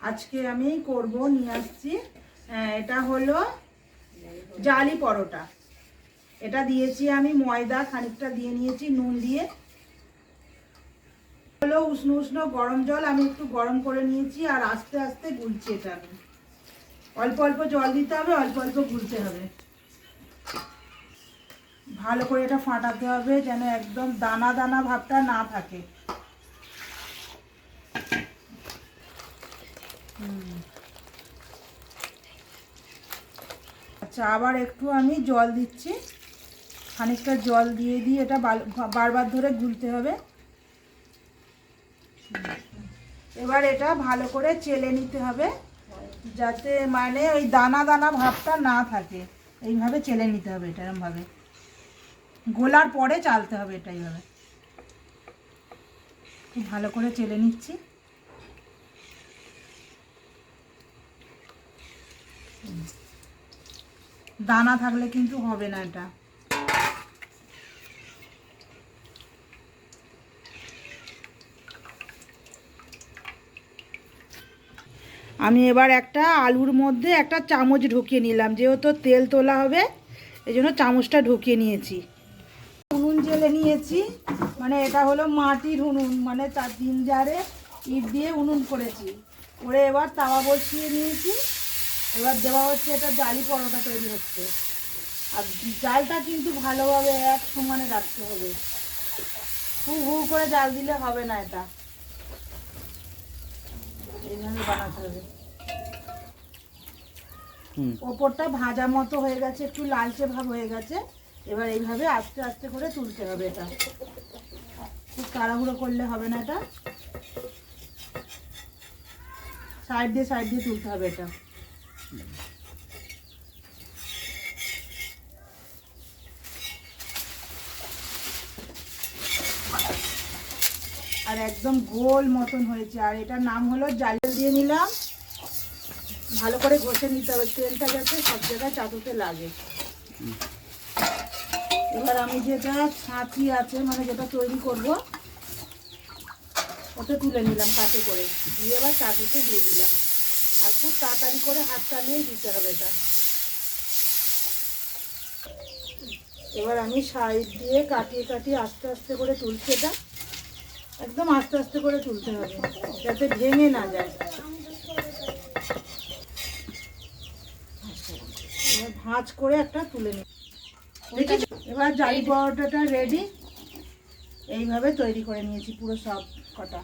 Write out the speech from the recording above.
আজকে আমি করব নিয়ে আসছি। আহ, এটা হলো জালি পরোটা। এটা দিয়েছি আমি ময়দা খানিকটা দিয়ে নিয়েছি নুন দিয়ে। হলো উষ্ণ উষ্ণ গরম জল আমি একটু গরম করে নিয়েছি আর আস্তে আস্তে গুলছি এটা আমি। অল্প অল্প জল দিতে হবে অল্প অল্প গুলতে হবে। ভালো করে এটা ফাটাতে হবে যেন একদম দানা দানা ভাবটা না থাকে। আচ্ছা আবার একটু আমি জল দিচ্ছি। খানিকটা জল দিয়ে দিয়ে এটা বারবার ধরে গুলতে হবে। এবার এটা ভালো করে চেলে নিতে হবে, যাতে মানে ওই দানা দানা ভাবটা না থাকে। এইভাবে চেলে নিতে হবে এটা এরমভাবে। গোলার পরে চালতে হবে এটা এইভাবে। খুব ভালো করে চেলে নিচ্ছি। দানা থাকলে কিন্তু হবে না এটা। আমি এবার একটা আলুর মধ্যে একটা চামচ ঢুকিয়ে নিলাম, যেহেতু তেল তোলা হবে এই জন্য চামচটা ঢুকিয়ে নিয়েছি। উনুন জেলে নিয়েছি মানে এটা হলো মাটির উনুন মানে তার তিন জারে ইট দিয়ে উনুন করেছি। করে এবার তাওয়া বসিয়ে নিয়েছি। এবার দেওয়া হচ্ছে এটা জালি পরোটা তৈরি হচ্ছে। আর জালটা কিন্তু ভালোভাবে এক সমানে রাখতে হবে। হু হু করে জাল দিলে হবে না এটা। এইভাবে বানাতে হবে। ওপরটা ভাজা মতো হয়ে গেছে একটু লালচে ভাব হয়ে গেছে। এবার এইভাবে আস্তে আস্তে করে তুলতে হবে এটা। খুব তাড়াহুড়ো করলে হবে না এটা। সাইড দিয়ে সাইড দিয়ে তুলতে হবে এটা। আর একদম গোল মতন হয়েছে। আর এটার নাম হলো জাল দিয়ে নিলাম। ভালো করে ঘষে নিতে হবে। তেলটা যাতে সব জায়গায় চাটুতে লাগে। এবার আমি যেটা ছাঁচি আছে মানে যেটা তৈরি করব, ওটা তুলে নিলাম কাটে করে। দিয়ে এবার চাটুতে দিয়ে দিলাম। আর খুব তাড়াতাড়ি করে হাত নিয়ে দিতে হবে এটা। এবার আমি সাইড দিয়ে কাটিয়ে কাটিয়ে আস্তে আস্তে করে তুলছি এটা একদম আস্তে আস্তে করে তুলতে হবে, যাতে ভেঙে না যায়। ভাঁজ করে একটা তুলে নিই। এবার জালি পরোটাটা রেডি এইভাবে তৈরি করে নিয়েছি পুরো সব কটা।